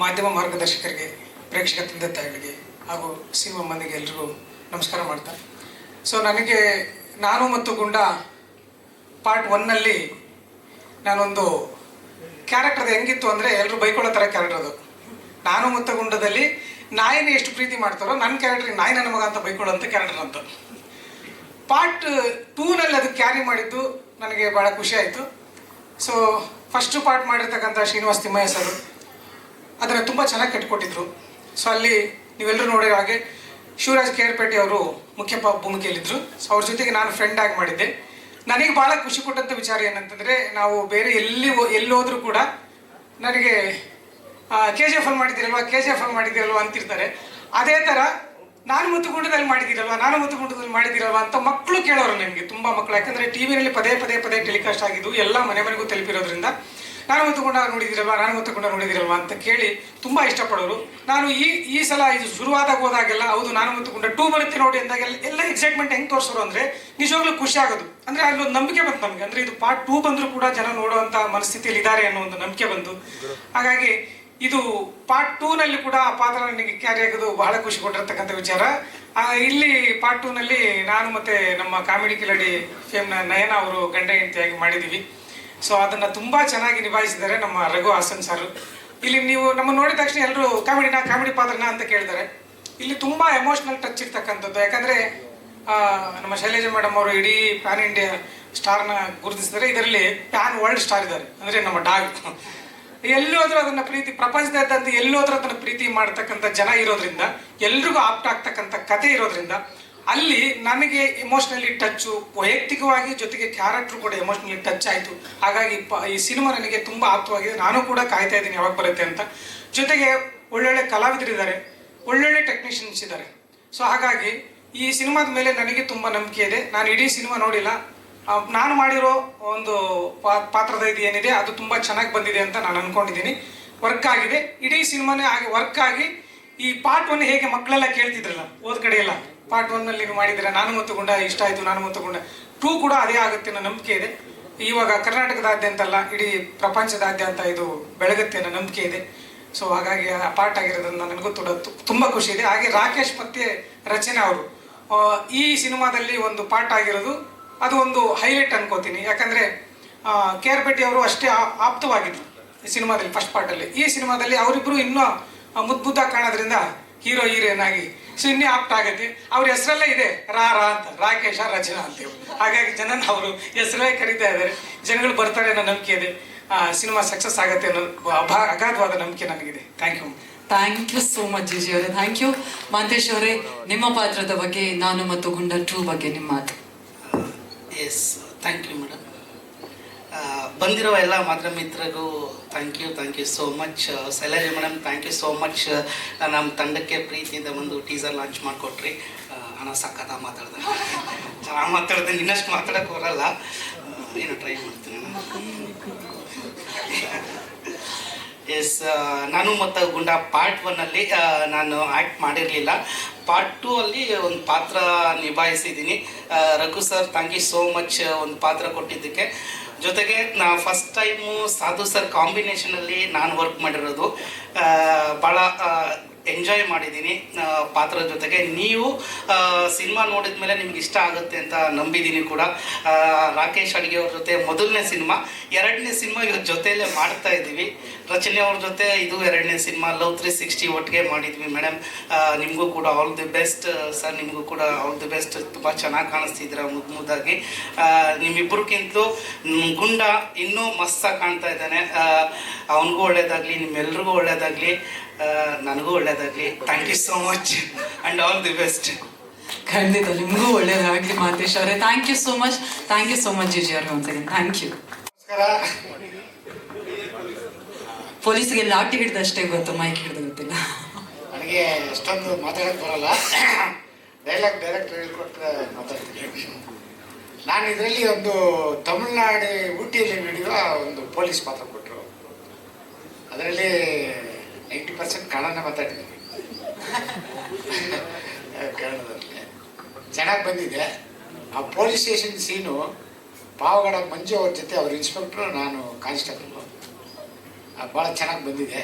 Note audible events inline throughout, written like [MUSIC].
ಮಾಧ್ಯಮ ಮಾರ್ಗದರ್ಶಕರಿಗೆ, ಪ್ರೇಕ್ಷಕ ತಂದೆ ತಾಯಿಗಳಿಗೆ ಹಾಗೂ ಸಿನಿಮಾ ಮಂದಿಗೆ ಎಲ್ರಿಗೂ ನಮಸ್ಕಾರ ಮಾಡ್ತಾರೆ ಸೊ ನನಗೆ ನಾನು ಮತ್ತು ಗುಂಡ ಪಾರ್ಟ್ ಒನ್ನಲ್ಲಿ ನಾನೊಂದು ಕ್ಯಾರೆಕ್ಟರ್ ಹೆಂಗಿತ್ತು ಅಂದರೆ ಎಲ್ಲರೂ ಬೈಕೊಳ್ಳೋ ಥರ ಕ್ಯಾರೆಕ್ಟರ್ ಅದು. ನಾನು ಮತ್ತು ಗುಂಡದಲ್ಲಿ ನಾಯಿನ ಎಷ್ಟು ಪ್ರೀತಿ ಮಾಡ್ತಾರೋ ನನ್ನ ಕ್ಯಾರೆಕ್ಟರ್ ನಾಯಿ ನನ್ನ ಮಗ ಅಂತ ಬೈಕೊಳ್ಳೋಂಥ ಕ್ಯಾರೆಕ್ಟರ್ ಅಂತ ಪಾರ್ಟ್ ಟೂನಲ್ಲಿ ಅದು ಕ್ಯಾರಿ ಮಾಡಿದ್ದು ನನಗೆ ಭಾಳ ಖುಷಿ ಆಯಿತು. ಸೊ ಫಸ್ಟು ಪಾರ್ಟ್ ಮಾಡಿರ್ತಕ್ಕಂಥ ಶ್ರೀನಿವಾಸ್ ತಿಮ್ಮಯ್ಯ ಸರ್. ಅದನ್ನು ತುಂಬ ಚೆನ್ನಾಗಿ ಕಟ್ಕೊಟ್ಟಿದ್ರು. ಸೊ ಅಲ್ಲಿ ನೀವೆಲ್ಲರೂ ನೋಡಿರೋ ಹಾಗೆ ಶಿವರಾಜ್ ಕೇರ್ಪೇಟೆ ಅವರು ಮುಖ್ಯ ಭೂಮಿಕೆಯಲ್ಲಿದ್ದರು ಸೊ ಅವ್ರ ಜೊತೆಗೆ ನಾನು ಫ್ರೆಂಡ್ ಆಗಿ ಮಾಡಿದ್ದೆ. ನನಗೆ ಭಾಳ ಖುಷಿ ಕೊಟ್ಟಂಥ ವಿಚಾರ ಏನಂತಂದರೆ, ನಾವು ಬೇರೆ ಎಲ್ಲಿ ಎಲ್ಲೋದ್ರೂ ಕೂಡ ನನಗೆ ಕೆ ಜಿ ಎಫ್ ಅಲ್ಲಿ ಮಾಡಿದ್ದೀರಲ್ವ ಕೆ ಜಿ ಎಫ್ ಅಲ್ಲಿ ಮಾಡಿದ್ದೀರಲ್ವ ಅಂತಿರ್ತಾರೆ. ಅದೇ ಥರ ನಾನು ಮುತ್ತುಗುಂಡದಲ್ಲಿ ಮಾಡಿದ್ದೀರಲ್ವಾ, ನಾನು ಮುತ್ತುಗುಂಡದಲ್ಲಿ ಮಾಡಿದ್ದೀರಲ್ವ ಅಂತ ಮಕ್ಕಳು ಕೇಳೋರು ನನಗೆ ತುಂಬ ಮಕ್ಕಳು. ಯಾಕಂದರೆ ಟಿ ವಿನಲ್ಲಿ ಪದೇ ಪದೇ ಪದೇ ಟೆಲಿಕಾಸ್ಟ್ ಆಗಿದ್ದು ಎಲ್ಲ ಮನೆ ಮನೆಗೂ ತಲುಪಿರೋದ್ರಿಂದ ನಾನು ಹೊತ್ತುಕೊಂಡಾಗ ನೋಡಿದಿರಲ್ವಾ, ನಾನು ಹೊತ್ತುಕೊಂಡಾಗ ನೋಡಿದಿರಲ್ವ ಅಂತ ಕೇಳಿ ತುಂಬ ಇಷ್ಟಪಡೋರು. ನಾನು ಈ ಈ ಸಲ ಇದು ಶುರುವಾದಾಗ ಹೋದಾಗೆಲ್ಲ, ಹೌದು, ನಾನು ಹೊತ್ತುಕೊಂಡ ಟೂ ಬರುತ್ತೆ ನೋಡಿ ಅಂದಾಗೆಲ್ಲ ಎಲ್ಲ ಎಕ್ಸೈಟ್ಮೆಂಟ್ ಹೆಂಗೆ ತೋರಿಸೋರು ಅಂದರೆ ನಿಜವಾಗ್ಲೂ ಖುಷಿ ಆಗೋದು. ಅಂದರೆ ಅಲ್ಲಿ ಒಂದು ನಂಬಿಕೆ ಬಂತು ನಮಗೆ. ಅಂದರೆ ಇದು ಪಾರ್ಟ್ ಟೂ ಬಂದರೂ ಕೂಡ ಜನ ನೋಡುವಂಥ ಮನಸ್ಥಿತಿಯಲ್ಲಿ ಇದ್ದಾರೆ ಅನ್ನೋ ಒಂದು ನಂಬಿಕೆ ಬಂತು. ಹಾಗಾಗಿ ಇದು ಪಾರ್ಟ್ ಟೂನಲ್ಲಿ ಕೂಡ ಆ ಪಾತ್ರ ನನಗೆ ಕ್ಯಾರಿ ಆಗೋದು ಬಹಳ ಖುಷಿ ಕೊಟ್ಟಿರತಕ್ಕಂಥ ವಿಚಾರ. ಇಲ್ಲಿ ಪಾರ್ಟ್ ಟೂನಲ್ಲಿ ನಾನು ಮತ್ತೆ ನಮ್ಮ ಕಾಮಿಡಿ ಕಿಲಡಿ ಫೇಮ್ನ ನಯನ ಅವರು ಗಂಡ ಹೆಂಡತಿಯಾಗಿ ಮಾಡಿದ್ದೀವಿ ಸೊ ಅದನ್ನು ತುಂಬ ಚೆನ್ನಾಗಿ ನಿಭಾಯಿಸಿದ್ದಾರೆ ನಮ್ಮ ರಘು ಹಾಸನ್ ಸರ್. ಇಲ್ಲಿ ನೀವು ನಮ್ಮ ನೋಡಿದ ತಕ್ಷಣ ಎಲ್ಲರೂ ಕಾಮಿಡಿನ, ಕಾಮಿಡಿ ಪಾತ್ರನ ಅಂತ ಕೇಳಿದ್ದಾರೆ. ಇಲ್ಲಿ ತುಂಬ ಎಮೋಷ್ನಲ್ ಟಚ್ ಇರ್ತಕ್ಕಂಥದ್ದು. ಯಾಕಂದರೆ ನಮ್ಮ ಶೈಲೇಜ ಮೇಡಮ್ ಅವರು ಇಡೀ ಪ್ಯಾನ್ ಇಂಡಿಯಾ ಸ್ಟಾರ್ನ ಗುರುತಿಸಿದ್ದಾರೆ. ಇದರಲ್ಲಿ ಪ್ಯಾನ್ ವರ್ಲ್ಡ್ ಸ್ಟಾರ್ ಇದ್ದಾರೆ. ಅಂದರೆ ನಮ್ಮ ಡಾಗ್. ಎಲ್ಲೋದ್ರೂ ಅದನ್ನ ಪ್ರೀತಿ ಪ್ರಪಂಚದಾದ್ಯಂತ ಎಲ್ಲೋದ್ರೂ ಅದನ್ನ ಪ್ರೀತಿ ಮಾಡ್ತಕ್ಕಂಥ ಜನ ಇರೋದ್ರಿಂದ, ಎಲ್ರಿಗೂ ಆಪ್ಟ್ ಆಗ್ತಕ್ಕಂಥ ಕತೆ ಇರೋದ್ರಿಂದ ಅಲ್ಲಿ ನನಗೆ ಎಮೋಷ್ನಲಿ ಟಚ್ಚು ವೈಯಕ್ತಿಕವಾಗಿ ಜೊತೆಗೆ ಕ್ಯಾರೆಕ್ಟರ್ ಕೂಡ ಎಮೋಷ್ನಲಿ ಟಚ್ ಆಯಿತು. ಹಾಗಾಗಿ ಈ ಸಿನಿಮಾ ನನಗೆ ತುಂಬ ಆಪ್ತವಾಗಿದೆ. ನಾನು ಕೂಡ ಕಾಯ್ತಾ ಇದ್ದೀನಿ ಯಾವಾಗ ಬರುತ್ತೆ ಅಂತ. ಜೊತೆಗೆ ಒಳ್ಳೊಳ್ಳೆ ಕಲಾವಿದರಿದ್ದಾರೆ ಒಳ್ಳೊಳ್ಳೆ ಟೆಕ್ನಿಷಿಯನ್ಸ್ ಇದ್ದಾರೆ ಸೊ ಹಾಗಾಗಿ ಈ ಸಿನಿಮಾದ ಮೇಲೆ ನನಗೆ ತುಂಬ ನಂಬಿಕೆ ಇದೆ. ನಾನು ಇಡೀ ಸಿನಿಮಾ ನೋಡಿಲ್ಲ. ನಾನು ಮಾಡಿರೋ ಒಂದು ಪಾತ್ರದ ಇದು ಏನಿದೆ, ಅದು ತುಂಬ ಚೆನ್ನಾಗಿ ಬಂದಿದೆ ಅಂತ ನಾನು ಅನ್ಕೊಂಡಿದ್ದೀನಿ. ವರ್ಕ್ ಆಗಿದೆ. ಇಡೀ ಸಿನಿಮಾನೇ ಆಗಿ ವರ್ಕ್ ಆಗಿ ಈ ಪಾರ್ಟ್ ಹೇಗೆ ಮಕ್ಕಳೆಲ್ಲ ಕೇಳ್ತಿದ್ರಲ್ಲ ಓದ್ ಕಡೆ ಎಲ್ಲ ಪಾರ್ಟ್ ಒನ್ನಲ್ಲಿ ಮಾಡಿದ್ರೆ ನಾನು ಮತ್ತು ಗುಂಡ ಇಷ್ಟ ಆಯಿತು, ನಾನು ಮತ್ತು ಗುಂಡ. ಟೂ ಕೂಡ ಅದೇ ಆಗುತ್ತೆ ಅನ್ನೋ ನಂಬಿಕೆ ಇದೆ. ಇವಾಗ ಕರ್ನಾಟಕದಾದ್ಯಂತ ಅಲ್ಲ ಇಡೀ ಪ್ರಪಂಚದಾದ್ಯಂತ ಇದು ಬೆಳಗುತ್ತೆ ಅನ್ನೋ ನಂಬಿಕೆ ಇದೆ. ಸೊ ಹಾಗಾಗಿ ಆ ಪಾರ್ಟ್ ಆಗಿರೋದ್ರಿಂದ ನನಗೂ ಕೂಡ ತುಂಬ ಖುಷಿ ಇದೆ. ಹಾಗೆ ರಾಕೇಶ್ ಮತ್ತೆ ರಚನೆ ಅವರು. ಈ ಸಿನಿಮಾದಲ್ಲಿ ಒಂದು ಪಾರ್ಟ್ ಆಗಿರೋದು, ಅದು ಒಂದು ಹೈಲೈಟ್ ಅನ್ಕೋತೀನಿ. ಯಾಕಂದ್ರೆ ಕೆ ಆರ್ ಭೇಟಿ ಅವರು ಅಷ್ಟೇ ಆಪ್ತವಾಗಿದ್ರು ಈ ಸಿನಿಮಾದಲ್ಲಿ ಫಸ್ಟ್ ಪಾರ್ಟಲ್ಲಿ ಈ ಸಿನಿಮಾದಲ್ಲಿ ಅವರಿಬ್ರು ಇನ್ನೂ ಮುದ್ದು ಕಾಣೋದ್ರಿಂದ ಹೀರೋ, ಹೀರೋಯಿನ್ ಆಗಿ ಸೊ ಇನ್ನೇ ಆಪ್ಟ್ ಆಗತ್ತೆ. ಅವ್ರ ಹೆಸರಲ್ಲೇ ಇದೆ ರಾ ರಾ ಅಂತ. ರಾಕೇಶ ರಚನಾ ಅಂತೇವೆ ಹಾಗಾಗಿ ಜನ ಅವರು ಹೆಸರೇ ಕರೀತಾ ಇದ್ದಾರೆ. ಜನಗಳು ಬರ್ತಾರೆ ಅನ್ನೋ ನಂಬಿಕೆ ಇದೆ. ಸಿನಿಮಾ ಸಕ್ಸಸ್ ಆಗುತ್ತೆ ಅನ್ನೋ ಅಭಾ- ಅಗಾಧವಾದ ನಂಬಿಕೆ ನನಗಿದೆ thank you thank you so much GG ಅವರೇ. ಥ್ಯಾಂಕ್ ಯು ಮಾಂತೇಶ್ ಅವರೇ ನಿಮ್ಮ ಪಾತ್ರದ ಬಗ್ಗೆ ನಾನು ಮತ್ತು ಗುಂಡ ಟೂ ಬಗ್ಗೆ ನಿಮ್ಮ ಮಾತು. ಎಸ್ ಥ್ಯಾಂಕ್ ಯು ಮೇಡಮ್ ಬಂದಿರೋ ಎಲ್ಲ ಮಾತ್ರ ಮಿತ್ರರಿಗೂ thank you thank you so much Shailaja madam thank you so much ನಮ್ಮ ತಂಡಕ್ಕೆ ಪ್ರೀತಿಯಿಂದ ಒಂದು ಟೀಸರ್ ಲಾಂಚ್ ಮಾಡಿಕೊಟ್ರಿ. ಹಣ ಸಕ್ಕತ್ತ ಮಾತಾಡ್ದೆ. ಚೆನ್ನಾಗಿ [LAUGHS] ಮಾತಾಡ್ದೆ, ಇನ್ನಷ್ಟು ಮಾತಾಡೋಕೆ ಬರಲ್ಲ. ಏನು ಟ್ರೈ ಮಾಡ್ತೀನಿ ಎಸ್ [LAUGHS] ನಾನು ಮತ್ತು ಗುಂಡ ಪಾರ್ಟ್ ಒನ್ನಲ್ಲಿ ನಾನು ಆ್ಯಕ್ಟ್ ಮಾಡಿರಲಿಲ್ಲ. ಪಾರ್ಟ್ ಟೂ ಅಲ್ಲಿ ಒಂದು ಪಾತ್ರ ನಿಭಾಯಿಸಿದ್ದೀನಿ. Raghu sir thank you so much ಒಂದು ಪಾತ್ರ ಕೊಟ್ಟಿದ್ದಕ್ಕೆ. ಜೊತೆಗೆ ನಾ ಫಸ್ಟ್ ಟೈಮು ಸಾಧು ಸರ್ ಕಾಂಬಿನೇಷನಲ್ಲಿ ನಾನು ವರ್ಕ್ ಮಾಡಿರೋದು. ಭಾಳ ಎಂಜಾಯ್ ಮಾಡಿದ್ದೀನಿ ಪಾತ್ರದ ಜೊತೆಗೆ. ನೀವು ಸಿನಿಮಾ ನೋಡಿದ ಮೇಲೆ ನಿಮ್ಗೆ ಇಷ್ಟ ಆಗುತ್ತೆ ಅಂತ ನಂಬಿದ್ದೀನಿ ಕೂಡ. ರಾಕೇಶ್ ಅಡಿಗೆ ಅವ್ರ ಜೊತೆ ಮೊದಲನೇ ಸಿನಿಮಾ, ಎರಡನೇ ಸಿನಿಮಾ ಇವ್ರ ಜೊತೆಯಲ್ಲೇ ಮಾಡ್ತಾ ಇದ್ದೀವಿ. ರಚನೆ ಅವ್ರ ಜೊತೆ ಇದು ಎರಡನೇ ಸಿನಿಮಾ, ಲವ್ ತ್ರೀ ಸಿಕ್ಸ್ಟಿ ಒಟ್ಟಿಗೆ ಮಾಡಿದ್ವಿ ಮೇಡಮ್. ನಿಮಗೂ ಕೂಡ ಆಲ್ ದಿ ಬೆಸ್ಟ್ ಸರ್, ನಿಮಗೂ ಕೂಡ ಆಲ್ ದಿ ಬೆಸ್ಟ್ ತುಂಬ ಚೆನ್ನಾಗಿ ಕಾಣಿಸ್ತಿದ್ದೀರ ಮುದ್ದು ಮುದ್ದಾಗಿ. ನಿಮ್ಮಿಬ್ಬರಿಗಿಂತಲೂ ಗುಂಡ ಇನ್ನೂ ಮಸ್ತಾಗಿ ಕಾಣ್ತಾ ಇದ್ದಾನೆ. ಅವನಿಗೂ ಒಳ್ಳೇದಾಗಲಿ, ನಿಮ್ಮೆಲ್ರಿಗೂ ಒಳ್ಳೇದಾಗಲಿ. ನನಗೂ ಒಳ್ಳೇದಾಗಲಿ. Thank you so much and all the best ಖಂಡಿತ ನಿಮಗೂ ಒಳ್ಳೇದಾಗಲಿ ಮಾತೇಶ್ ಅವರೇ. Thank you so much thank you so much GG ಅವರೇ ಸೆಕೆಂಡ್ ಥ್ಯಾಂಕ್ ಯು ಪೊಲೀಸ್ಗೆ ಹಿಡಿದು ಹಿಡ್ದಷ್ಟೇ ಗೊತ್ತು ಮೈಕ್ ಹಿಡ್ದು ಗೊತ್ತಿಲ್ಲ. ನನಗೆ ಅಷ್ಟೊಂದು ಮಾತಾಡಕ್ಕೆ ಬರಲ್ಲ. ಡೈಲಾಗ್ ಡೈರೆಕ್ಟ್ ಹೇಳ್ಕೊಟ್ರೆ ಮಾತಾಡ್ತೀನಿ. ನಾನು ಇದರಲ್ಲಿ ಒಂದು ತಮಿಳ್ನಾಡು ಊಟಿಯಲ್ಲಿ ನಡೆಯುವ ಒಂದು ಪೊಲೀಸ್ ಪಾತ್ರ ಕೊಟ್ಟರು ಅದರಲ್ಲಿ ನೈಂಟಿ ಪರ್ಸೆಂಟ್ ಕನ್ನಡನ ಮಾತಾಡಿದ್ದೀನಿ. ಕನ್ನಡದಲ್ಲಿ. ಚೆನ್ನಾಗಿ ಬಂದಿದೆ. ಆ police station scene Pavagada Manju ಅವ್ರ ಜೊತೆ ಅವ್ರ ಇನ್ಸ್ಪೆಕ್ಟ್ರು ನಾನು ಕಾನ್ಸ್ಟೇಬಲ್ ಭಾಳ ಚೆನ್ನಾಗಿ ಬಂದಿದೆ.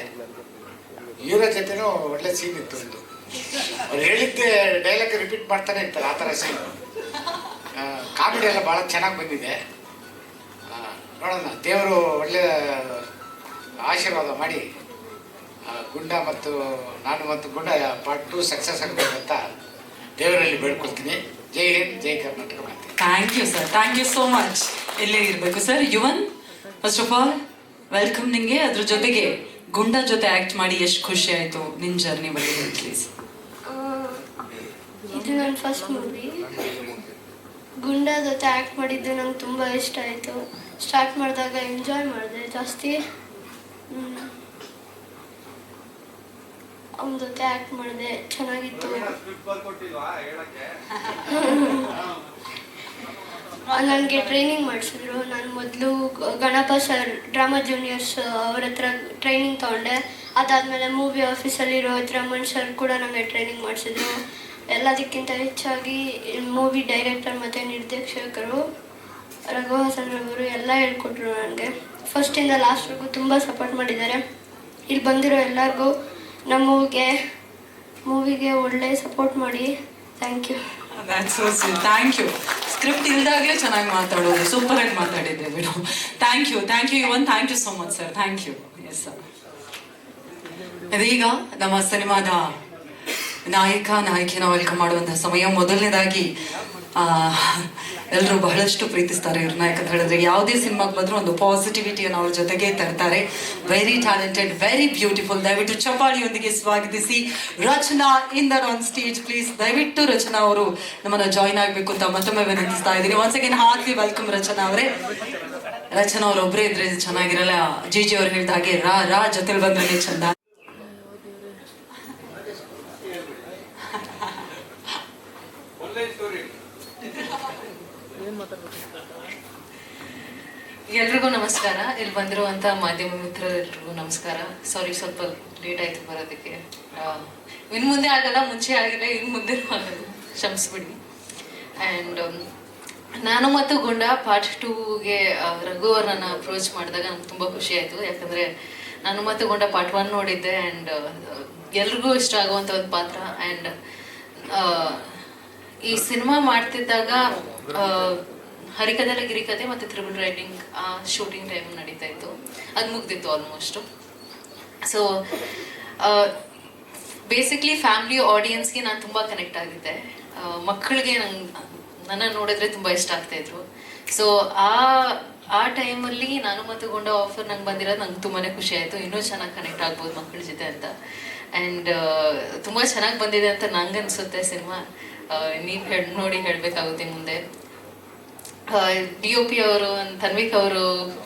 ಜೊತೆನೂ ಒಳ್ಳೆ ಸೀನ್ ಇತ್ತು ಒಂದು. ಅವ್ರು ಹೇಳಿದ್ದೆ ಡೈಲಾಗ್ ರಿಪೀಟ್ ಮಾಡ್ತಾನೆ ಇರ್ತಾರೆ, ಆ ಥರ ಸೀನ್ ಕಾಮಿಡಿ ಎಲ್ಲ ಭಾಳ ಚೆನ್ನಾಗಿ ಬಂದಿದೆ. ನೋಡೋಣ, ದೇವರು ಒಳ್ಳೆ ಆಶೀರ್ವಾದ ಮಾಡಿ. ಗುಂಡ ಮತ್ತು ನಾನು ಮತ್ತು ಗುಂಡ ಪಾರ್ಟ್ ಟು ಸಕ್ಸಸ್ ಆಗಬೇಕಂತ ದೇವರಲ್ಲಿ ಬೇಡ್ಕೊಳ್ತೀನಿ. ಜೈ ಹಿಂದ್ ಜೈ ಕರ್ನಾಟಕ ಮಾತೆ. Thank you sir thank you so much ಇಲ್ಲೇ ಇರಬೇಕು. Sir Yuvan first of all welcome ನಿಮಗೆ ಅದ್ರ ಜೊತೆಗೆ ಗುಂಡ ಜೊತೆ ಆಕ್ಟ್ ಮಾಡಿ ಎಷ್ಟು ಖುಷಿ ಆಯಿತು ನಿಮ್ಮ ಜರ್ನಿ ಬಗ್ಗೆ ಹೇಳಿ ಪ್ಲೀಸ್ ಇದು ನನ್ನ ಫಸ್ಟ್ ಮೂವಿ ಗುಂಡ ಜೊತೆ ಆ್ಯಕ್ಟ್ ಮಾಡಿದ್ದು ನಂಗೆ ತುಂಬ ಇಷ್ಟ ಆಯಿತು. ಸ್ಟಾರ್ಟ್ ಮಾಡಿದಾಗ ಎಂಜಾಯ್ ಮಾಡಿದೆ ಜಾಸ್ತಿ. ಅವನ ಜೊತೆ ಆ್ಯಕ್ಟ್ ಮಾಡಿದೆ, ಚೆನ್ನಾಗಿತ್ತು. ನನಗೆ ಟ್ರೈನಿಂಗ್ ಮಾಡಿಸಿದ್ರು. ನಾನು ಮೊದಲು ಗಣಪ ಸರ್ ಡ್ರಾಮಾ ಜೂನಿಯರ್ಸ್ ಅವ್ರ ಹತ್ರ ಟ್ರೈನಿಂಗ್ ತೊಗೊಂಡೆ. ಅದಾದಮೇಲೆ ಮೂವಿ ಆಫೀಸಲ್ಲಿರೋ ರಮಣ್ ಸರ್ ಕೂಡ ನನಗೆ ಟ್ರೈನಿಂಗ್ ಮಾಡಿಸಿದ್ರು. ಎಲ್ಲದಕ್ಕಿಂತ ಹೆಚ್ಚಾಗಿ ಮೂವಿ ಡೈರೆಕ್ಟರ್ ಮತ್ತು ನಿರ್ದೇಶಕರು ರಘುಹಾಸನ್ ರವರು ಎಲ್ಲ ಹೇಳ್ಕೊಟ್ರು ನನಗೆ ಫಸ್ಟಿಂದ ಲಾಸ್ಟ್ವರೆಗೂ ತುಂಬ ಸಪೋರ್ಟ್ ಮಾಡಿದ್ದಾರೆ. ಇಲ್ಲಿ ಬಂದಿರೋ ಎಲ್ಲರಿಗೂ ನಮ್ಮ ಮೂವಿಗೆ ಮೂವಿಗೆ ಒಳ್ಳೆ ಸಪೋರ್ಟ್ ಮಾಡಿ. Thank you thank you script ಇಲ್ದಾಗಲೇ ಚೆನ್ನಾಗಿ ಮಾತಾಡೋದು. ಸೂಪರ್ ಆಗಿ ಮಾತಾಡಿದ್ದೆ ಬಿಡು. Thank you thank you even thank you so much sir thank you yes ಇದೀಗ ನಮ್ಮ ಸಿನಿಮಾದ ನಾಯಕ ನಾಯಕಿನ ವೆಲ್ಕಮ್ ಮಾಡುವಂತಹ ಸಮಯ ಮೊದಲನೇದಾಗಿ ಎಲ್ಲರೂ ಬಹಳಷ್ಟು ಪ್ರೀತಿಸ್ತಾರೆ ಇವ್ರನ್ನ. ಯಾಕಂತ ಹೇಳಿದ್ರೆ ಯಾವುದೇ ಸಿನಿಮಾಗೆ ಬಂದರೂ ಒಂದು ಪಾಸಿಟಿವಿಟಿಯನ್ನು ಅವ್ರ ಜೊತೆಗೆ ತರ್ತಾರೆ. ವೆರಿ ಟ್ಯಾಲೆಂಟೆಡ್ ವೆರಿ ಬ್ಯೂಟಿಫುಲ್ ದಯವಿಟ್ಟು ಚಪಾಳಿಯೊಂದಿಗೆ ಸ್ವಾಗತಿಸಿ Rachana Inder on stage please ದಯವಿಟ್ಟು ರಚನಾ ಅವರು ನಮ್ಮನ್ನು ಜಾಯ್ನ್ ಆಗಬೇಕು ಅಂತ ಮತ್ತೊಮ್ಮೆ ವಿನಂತಿಸ್ತಾ ಇದ್ದೀನಿ. Once again heartly welcome Rachana ಅವರೇ. ರಚನಾ ಅವ್ರು ಒಬ್ಬರೇ ಇದ್ರೆ ಚೆನ್ನಾಗಿರಲ್ಲ. ಜಿ ಜಿ ಅವ್ರು ಹೇಳ್ದ ಹಾಗೆ ರಾ ರಾ ಜೊತೆಲಿ ಬಂದ್ರೆ ಚಂದ. ಎಲ್ರಿಗೂ ನಮಸ್ಕಾರ. ಇಲ್ಲಿ ಬಂದಿರುವಂಥ ಮಾಧ್ಯಮ ಮಿತ್ರರೆಲ್ರಿಗೂ ನಮಸ್ಕಾರ. ಸಾರಿ ಸ್ವಲ್ಪ ಲೇಟ್ ಆಯ್ತು ಬರೋದಕ್ಕೆ. ಇನ್ನು ಮುಂದೆ ಆಗಲ್ಲ, ಮುಂಚೆ ಆಗಿಲ್ಲ ಇನ್ನು ಮುಂದೆ ಕ್ಷಮಿಸ್ಬಿಡಿ. ಆ್ಯಂಡ್ ನಾನು ಮತ್ತು ಗುಂಡ ಪಾರ್ಟ್ ಟೂಗೆ ರಘು ಅವ್ರನ್ನ ಅಪ್ರೋಚ್ ಮಾಡಿದಾಗ ನಂಗೆ ತುಂಬ ಖುಷಿ ಆಯಿತು. ಯಾಕಂದರೆ ನಾನು ಮತ್ತು ಗುಂಡ ಪಾರ್ಟ್ ಒನ್ ನೋಡಿದ್ದೆ ಆ್ಯಂಡ್ ಎಲ್ರಿಗೂ ಇಷ್ಟ ಆಗುವಂಥ ಒಂದು ಪಾತ್ರ. ಆ್ಯಂಡ್ ಈ ಸಿನಿಮಾ ಮಾಡ್ತಿದ್ದಾಗ ಆ, ಗಿರಿಕತೆ ಮತ್ತು ತ್ರಿಬಲ್ ರೈಟಿಂಗ್ ಶೂಟಿಂಗ್ ಟೈಮ್ ನಡೀತಾ ಇತ್ತು. ಅದು ಮುಗ್ದಿತ್ತು ಆಲ್ಮೋಸ್ಟು ಸೊ ಬೇಸಿಕ್ಲಿ ಫ್ಯಾಮಿಲಿ ಆಡಿಯನ್ಸ್ಗೆ ನಾನು ತುಂಬ ಕನೆಕ್ಟ್ ಆಗಿದ್ದೆ. ಮಕ್ಕಳಿಗೆ ನಂಗೆ ನನ್ನ ನೋಡಿದ್ರೆ ತುಂಬ ಇಷ್ಟ ಆಗ್ತಾ ಇದ್ರು. ಸೊ ಆ ಆ ಟೈಮಲ್ಲಿ ನಾನು ಮತ್ತು ಗೊಂಡ ಆಫರ್ ನಂಗೆ ಬಂದಿರೋದು ನಂಗೆ ತುಂಬಾ ಖುಷಿ ಆಯಿತು. ಇನ್ನೂ ಚೆನ್ನಾಗಿ ಕನೆಕ್ಟ್ ಆಗ್ಬೋದು ಮಕ್ಕಳ ಜೊತೆ ಅಂತ. ಆ್ಯಂಡ್ ತುಂಬ ಚೆನ್ನಾಗಿ ಬಂದಿದೆ ಅಂತ ನಂಗೆ ಅನಿಸುತ್ತೆ ಸಿನಿಮಾ. ನೀವು ಹೇಳಿ ನೋಡಿ ಹೇಳಬೇಕಾಗುತ್ತೆ ಮುಂದೆ. ಡಿ ಒ ಪಿ ಅವರು ತನ್ವಿಕ್ ಅವರು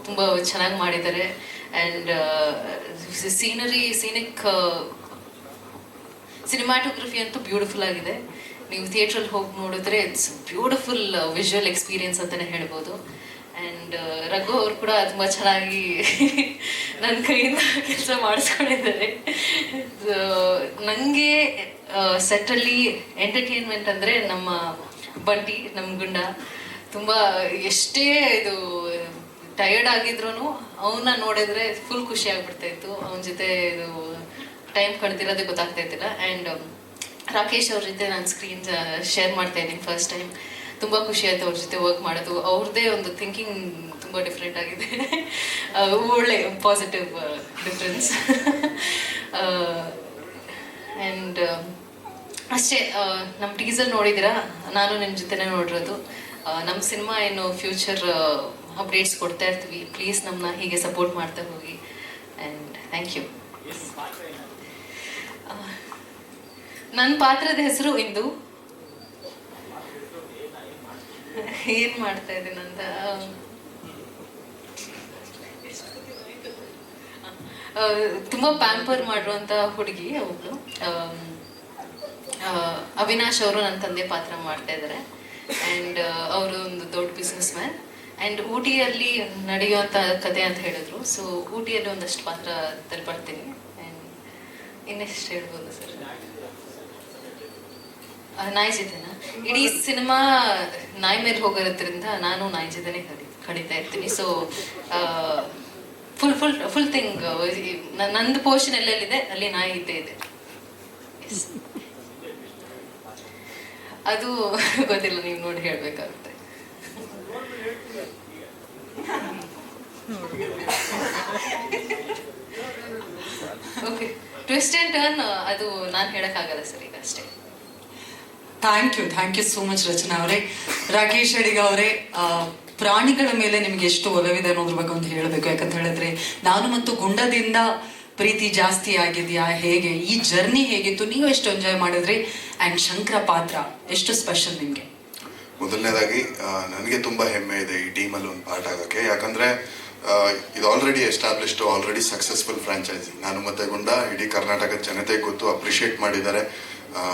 ತುಂಬ ಚೆನ್ನಾಗಿ ಮಾಡಿದ್ದಾರೆ. ಆ್ಯಂಡ್ ಸೀನರಿ ಸೀನಿಕ್ ಸಿನಿಮಾಟೋಗ್ರಫಿ ಅಂತೂ ಬ್ಯೂಟಿಫುಲ್ ಆಗಿದೆ. ನೀವು ಥಿಯೇಟ್ರಲ್ಲಿ ಹೋಗಿ ನೋಡಿದ್ರೆ ಇಟ್ಸ್ ಬ್ಯೂಟಿಫುಲ್ ವಿಜುವಲ್ ಎಕ್ಸ್ಪೀರಿಯನ್ಸ್ ಅಂತಲೇ ಹೇಳ್ಬೋದು. ಆ್ಯಂಡ್ ರಘು ಅವರು ಕೂಡ ತುಂಬ ಚೆನ್ನಾಗಿ [LAUGHS] ನನ್ನ ಕೈಯಿಂದ ಕೆಲಸ ಮಾಡಿಸ್ಕೊಂಡಿದ್ದಾರೆ. ನನಗೆ ಸೆಟ್ಟಲ್ಲಿ ಎಂಟರ್ಟೈನ್ಮೆಂಟ್ ಅಂದರೆ ನಮ್ಮ ಬಂಟಿ, ನಮ್ಮ ಗುಂಡ. ತುಂಬ ಎಷ್ಟೇ ಇದು ಟಯರ್ಡ್ ಆಗಿದ್ರು ಅವನ್ನ ನೋಡಿದ್ರೆ ಫುಲ್ ಖುಷಿ ಆಗ್ಬಿಡ್ತಾ ಇತ್ತು. ಅವನ ಜೊತೆ ಇದು ಟೈಮ್ ಕಳೆದಿರೋದೇ ಗೊತ್ತಾಗ್ತಾ ಇದ್ದಿಲ್ಲ. ಆ್ಯಂಡ್ ರಾಕೇಶ್ ಅವ್ರ ಜೊತೆ ನಾನು ಸ್ಕ್ರೀನ್ ಶೇರ್ ಮಾಡ್ತಾ ಇದ್ದೀನಿ ಫಸ್ಟ್ ಟೈಮ್ ತುಂಬ ಖುಷಿ ಆಯ್ತು ಅವ್ರ ಜೊತೆ ವರ್ಕ್ ಮಾಡೋದು. ಅವ್ರದ್ದೇ ಒಂದು ಥಿಂಕಿಂಗ್ ತುಂಬ ಡಿಫ್ರೆಂಟ್ ಆಗಿದೆ. [LAUGHS] ಒಳ್ಳೆ ಪಾಸಿಟಿವ್ ಡಿಫ್ರೆನ್ಸ್ ಆ್ಯಂಡ್ ಅಷ್ಟೇ ನಮ್ಮ ಟೀಸರ್ ನೋಡಿದ್ದೀರಾ? ನಾನು ನಿಮ್ಮ ಜೊತೆನೇ ನೋಡಿರೋದು. ನಮ್ಮ ಸಿನಿಮಾ ಏನು ಫ್ಯೂಚರ್ ಅಪ್ಡೇಟ್ಸ್ ಕೊಡ್ತಾ ಇರ್ತೀವಿ. ಪ್ಲೀಸ್ ನಮ್ಮನ್ನ ಹೀಗೆ ಸಪೋರ್ಟ್ ಮಾಡ್ತಾ ಹೋಗಿ. ಆ್ಯಂಡ್ ಥ್ಯಾಂಕ್ ಯು ನನ್ನ ಪಾತ್ರದ ಹೆಸರು ಇಂದು. ಏನ್ ಮಾಡ್ತಾ ಇದ್ದೀನಿ ಅಂತ? ತುಂಬಾ ಪ್ಯಾಂಪರ್ ಮಾಡಿರುವಂತ ಹುಡುಗಿ ಅವಳು. ಅವಿನಾಶ್ ಅವರು ನನ್ನ ತಂದೆ ಪಾತ್ರ ಮಾಡ್ತಾ ಇದ್ದಾರೆ. ಆ್ಯಂಡ್ ಅವರು ಒಂದು ದೊಡ್ಡ ಬಿಸ್ನೆಸ್ ಮ್ಯಾನ್ ಅಂಡ್ ಊಟಿಯಲ್ಲಿ ನಡೆಯುವಂಥ ಕತೆ ಅಂತ ಹೇಳಿದ್ರು. ಸೊ ಊಟಿಯಲ್ಲಿ ಒಂದಷ್ಟು ಪಾತ್ರ ತಲ್ಪಡ್ತೀನಿ ಇನ್ನೆಷ್ಟು ಹೇಳ್ಬೋದು ಸರ್? ನಾಯಿ ಜೊತೆನಾ ಇಡೀ ಸಿನಿಮಾ ನಾಯಿ ಮೇಲೆ ಹೋಗಿರೋದ್ರಿಂದ ನಾನು ನಾಯಿ ಜೊತೆನೆ ಕಡಿ, ಕಡಿತಾ ಇರ್ತೀನಿ. So full full full thing ನಂದು ಪೋರ್ಷನ್ ಎಲ್ಲೆಲ್ಲಿದೆ? ಅಲ್ಲಿ ನಾಯಿ ಇದ್ದೇ ಇದೆ. ಅದು [LAUGHS] ಗೊತ್ತಿಲ್ಲ, ನೀವು ನೋಡಿ ಹೇಳ್ಬೇಕಾಗುತ್ತೆ. ಓಕೆ, ಟ್ವಿಸ್ಟ್ ಆ್ಯಂಡ್ ಟರ್ನ್, ಅದು ನಾನು ಹೇಳಕ್ಕಾಗಲ್ಲ ಸರ್ ಈಗ ಅಷ್ಟೇ. Thank you thank you so much Rachana ಅವರೇ. ರಾಕೇಶ್ ಅಡಿಗ ಅವರೇ ಪ್ರಾಣಿಗಳ ಮೇಲೆ ನಿಮ್ಗೆ ಎಷ್ಟು ಒಲವಿದೆ ಅನ್ನೋದ್ರ ಬಗ್ಗೆ ಒಂದು ಹೇಳಬೇಕು. ಯಾಕಂತ ಹೇಳಿದ್ರೆ, ನಾನು ಮತ್ತು ಗುಂಡದಿಂದ ಪ್ರೀತಿ ಜಾಸ್ತಿ ಆಗಿದೆಯಾ? ಹೇಗೆ? ಈ ಜರ್ನಿ ಹೇಗಿತ್ತು? ನೀವು ಎಷ್ಟು ಎಂಜಾಯ್ ಮಾಡಿದ್ರಿ? ಆ್ಯಂಡ್ ಶಂಕರ ಪಾತ್ರ, ಎಷ್ಟು ಸ್ಪೆಷಲ್ ನಿಮಗೆ? ಮೊದಲನೇದಾಗಿ ನನಗೆ ತುಂಬ ಹೆಮ್ಮೆ ಇದೆ ಈ ಟೀಮಲ್ಲಿ ಒಂದು ಪಾರ್ಟ್ ಆಗೋಕ್ಕೆ. ಯಾಕಂದರೆ ಇದು already established already successful franchise ನಾನು ಮತ್ತೆ ಗುಂಡ, ಇಡೀ ಕರ್ನಾಟಕದ ಜನತೆ ಗೊತ್ತು ಅಪ್ರಿಷಿಯೇಟ್ ಮಾಡಿದ್ದಾರೆ